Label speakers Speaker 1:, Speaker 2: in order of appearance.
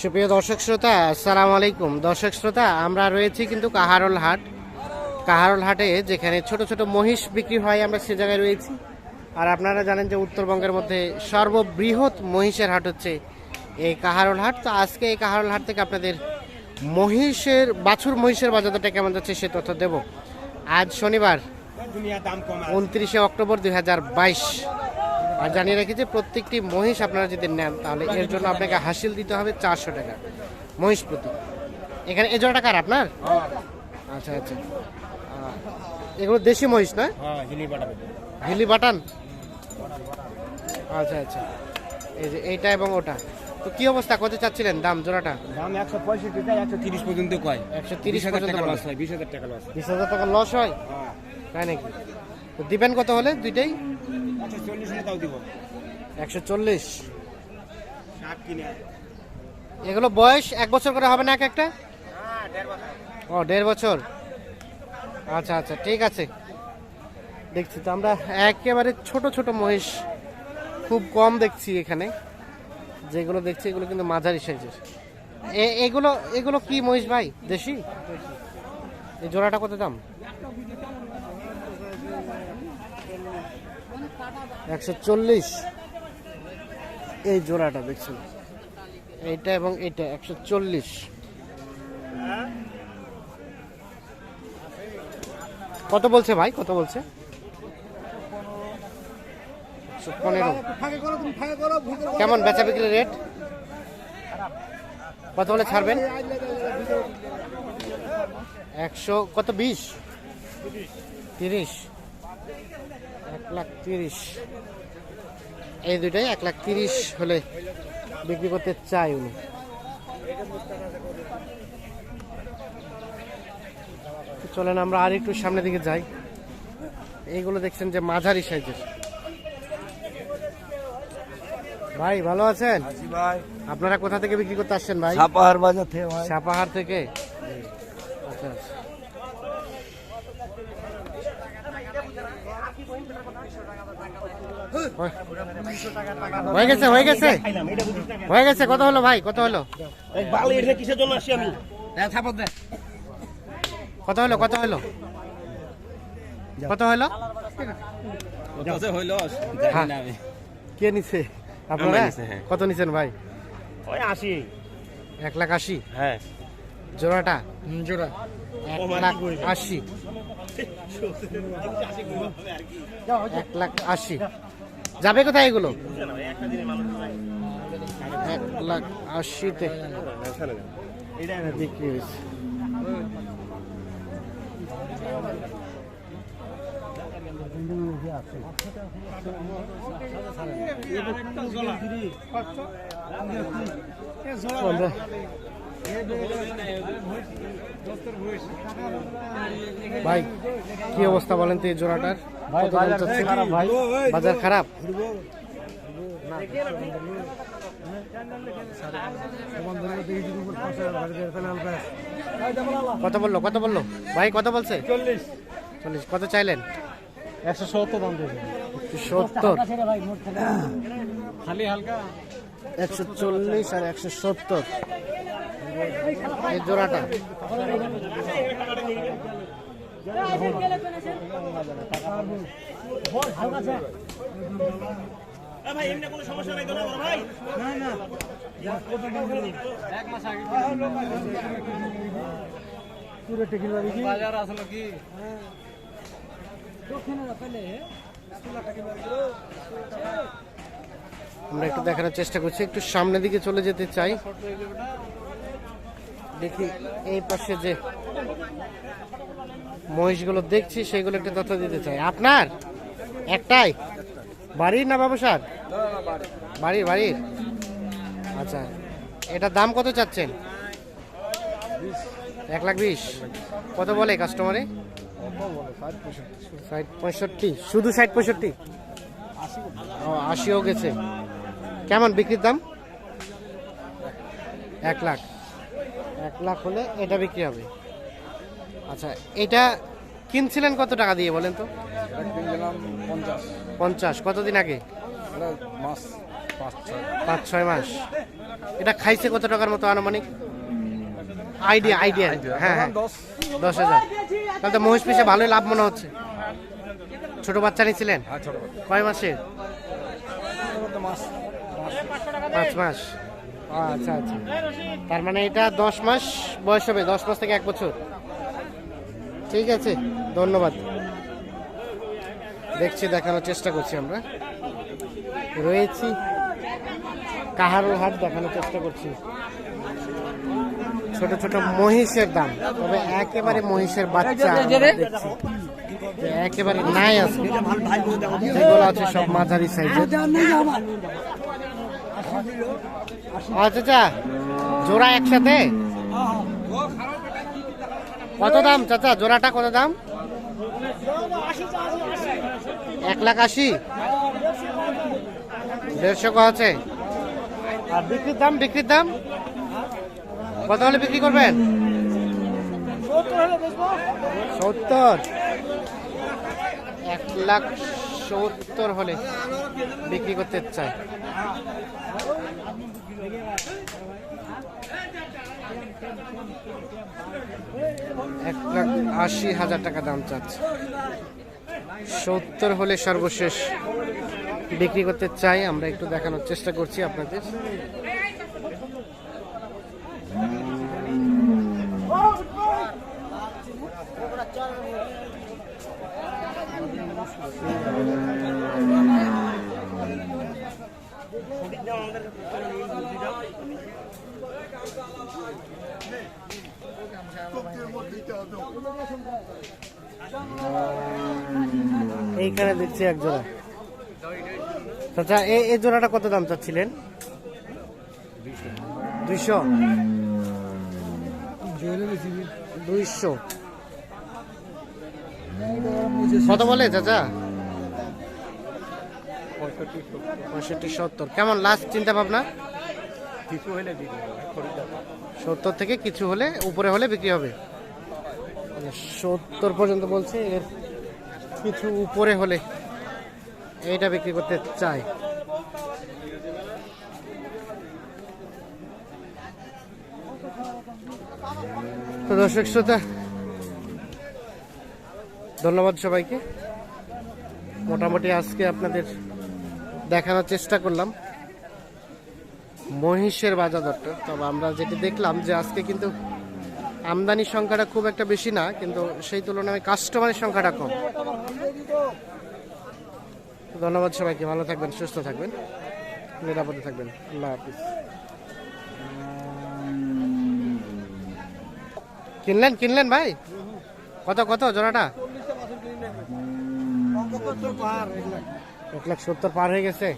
Speaker 1: সুপ্রিয় দর্শক শ্রোতা আসসালামু আলাইকুম। দর্শক শ্রোতা আমরা রয়েছি কিন্তু কাহারল হাট। কাহারল হাটে যেখানে ছোট ছোট মহিষ বিক্রি হয় আমরা সে জায়গায় রয়েছি। আর আপনারা জানেন যে উত্তরবঙ্গের মধ্যে সর্ববৃহৎ মহিষের হাট হচ্ছে এই কাহারল হাট। তো আজকে এই কাহারল হাট থেকে আপনাদের মহিষের বাছুর মহিষের বাজারটা কেমন যাচ্ছে সে তথ্য দেব। আজ শনিবার। উনত্রিশে অক্টোবর দুই হাজার বাইশ। আর জানিয়ে রাখি যে প্রত্যেকটি মহিষ আপনারা যদি নেন তাহলে এর জন্য আপনাকে হাসিল দিতে হবে চারশো টাকা। মহিষ প্রতি। এখানে এ জোড়াটা কার আপনার? আচ্ছা আচ্ছা। এগুলো দেশি মহিষ না?
Speaker 2: হ্যাঁ হিলি
Speaker 1: বাটান আচ্ছা আচ্ছা। এই যে এইটা এবং ওটা। তো কি অবস্থা? কত চাচ্ছিলেন দাম জোড়াটা?
Speaker 2: দাম একশো পঁয়ষট্টি টাকা একশো তিরিশ পর্যন্ত কয়?
Speaker 1: একশো তিরিশ
Speaker 2: হাজার
Speaker 1: পর্যন্ত
Speaker 2: টাকা লস হয় বিশ হাজার টাকা লস হয়।
Speaker 1: বিশ হাজার টাকা লস হয়?
Speaker 2: হ্যাঁ।
Speaker 1: তাই নাকি? তো দিবেন কত হলে? দুইটাই?
Speaker 2: একশো চল্লিশ
Speaker 1: এগুলো বয়স এক বছর করে হবে না এক একটা?
Speaker 2: হ্যাঁ
Speaker 1: ও দেড় বছর। আচ্ছা আচ্ছা ঠিক আছে। দেখছি তো আমরা একেবারে ছোট ছোট মহিষ খুব কম দেখছি এখানে। যেগুলো দেখছি এগুলো কিন্তু মাঝারি সাইজের। এগুলো এগুলো কি মহিষ ভাই? দেশি? এই জোড়াটা কত দাম? একশো চল্লিশ। এই জোড়াটা, দেখছেন? এইটা এবং এটা, একশো চল্লিশ। কত বলছে ভাই? কত বলছে? পনেরো। কেমন বেচা বিক্রি রেট? কত বলে ছাড়বেন? একশো, কত, বিশ? তিরিশ। লাখ তিরিশ। এই দুইটাই এক লাখ তিরিশ হলে বিক্রি করতে চাই উনি। চলেন আমরা আর একটু সামনের দিকে যাই। এইগুলো দেখছেন যে মাঝারি সাইজের। ভাই ভালো আছেন?
Speaker 2: ভাই।
Speaker 1: আপনারা কোথা থেকে বিক্রি করতে আসছেন ভাই?
Speaker 2: সাপাহার বাজার থেকে
Speaker 1: সাপাহার থেকে? আচ্ছা। হয়ে গেছে হয়ে গেছে হয়ে গেছে কত হলো ভাই কত হলো
Speaker 2: কিসের জন্য আসি আমি
Speaker 1: কত হলো কত হলো কত হলো হ্যাঁ। কে নিছে আপনারা
Speaker 2: হ্যাঁ।
Speaker 1: কত নিছেন ভাই
Speaker 2: ওই আসি
Speaker 1: এক লাখ আশি
Speaker 2: হ্যাঁ
Speaker 1: জোড়াটা
Speaker 2: জোড়া
Speaker 1: এক
Speaker 2: মানে
Speaker 1: লাখ আশি এক লাখ আশি যাবে কোথায় এগুলো? এক লাখ আশিতে। বিক্রি হয়েছে। ভাই কি অবস্থা বলেন তো এই জোড়াটার? বাজার খারাপ কত বলল কত বলল? ভাই কত বলছে?
Speaker 2: চল্লিশ।
Speaker 1: চল্লিশ কত চাইলেন?
Speaker 2: একশো সত্তর দাম
Speaker 1: সত্তর?
Speaker 2: খালি হালকা।
Speaker 1: একশো চল্লিশ আর একশো সত্তর। এই জোড়াটা। আমরা একটু দেখানোর চেষ্টা করছি একটু সামনের দিকে চলে যেতে চাই। দেখি এই পাশে যে মহিষগুলো দেখছি, সেগুলো একটু তথ্য দিতে চাই। আপনার? একটাই? বাড়ির না ব্যবসার বাড়ির বাড়ির? আচ্ছা এটার দাম কত চাচ্ছেন? এক লাখ বিশ। কত বলে কাস্টমারে ষাট পঁয়ষট্টি। শুধু ষাট পঁয়ষট্টি? ও, আশিও গেছে। কেমন বিক্রির দাম? এক লাখ। এক লাখ হলে এটা বিক্রি হবে। আচ্ছা এটা কিনছিলেন কত টাকা দিয়ে বলেন তো?
Speaker 2: পঞ্চাশ।
Speaker 1: কতদিন আগে? পাঁচ ছয়। মাস। এটা খাইছে কত টাকার মতো আনুমানিক? আইডিয়া আইডিয়া হ্যাঁ হ্যাঁ। দশ। হাজার। তাহলে তো মহিষ পিসে ভালোই লাভ মনে হচ্ছে। ছোট বাচ্চা নিয়েছিলেন?
Speaker 2: হ্যাঁ
Speaker 1: কয় মাসে। পাঁচ মাস। আচ্ছা আচ্ছা। তার মানে এটা দশ মাস বয়স হবে দশ মাস থেকে এক বছর। ঠিক আছে ধন্যবাদ। দেখছি দেখানোর চেষ্টা করছি আমরা। রয়েছি। কাহারুল হাট দেখানোর চেষ্টা করছি। ছোট ছোট মহিষের দাম। তবে একেবারে মহিষের বাচ্চা দেখছি। একেবারে নাই যেগুলো আছে সব মাঝারি সাইজের। আচ্ছা চাচা, জোড়া একসাথে? কত দাম চাচা, জোড়াটা কত দাম? এক লাখ আশি। দেড়শো আছে। আর বিক্রির দাম বিক্রির দাম? কত হলে বিক্রি করবেন? সত্তর। এক লাখ সত্তর হলে বিক্রি করতে চাই এক লাখ আশি হাজার টাকা দাম চাচ্ছে। সত্তর হলে সর্বশেষ বিক্রি করতে চাই, আমরা একটু দেখানোর চেষ্টা করছি আপনাদের। এইখানে দেখছি এক জোড়া। আচ্ছা এই এই জোড়াটা কত দাম চাচ্ছিলেন? দুইশো? দুইশো। কত বলে, চাচা? পঁয়ষট্টি সত্তর। কেমন লাস্ট চিন্তা ভাবনা
Speaker 2: কিছু হলে
Speaker 1: সত্তর থেকে কিছু হলে উপরে হলে বিক্রি হবে? মানে সত্তর পর্যন্ত বলছে এর কিছু উপরে হলে এইটা বিক্রি করতে চাই। তো দর্শক শ্রোতা ধন্যবাদ সবাইকে। মোটামুটি আজকে আপনাদের দেখানোর চেষ্টা করলাম। মহিষের বাজার দরটা। তবে আমরা যেটি দেখলাম যে আজকে কিন্তু আমদানির সংখ্যাটা খুব একটা বেশি না, কিন্তু সেই তুলনায় কাস্টমারের সংখ্যাটা কম। ধন্যবাদ সবাইকে, ভালো থাকবেন, সুস্থ থাকবেন, নিরাপদে থাকবেন। আল্লাহ হাফিজ। কিনলেন কিনলেন ভাই? কত কত জোড়াটা? এক লাখ সত্তর পার হয়ে গেছে।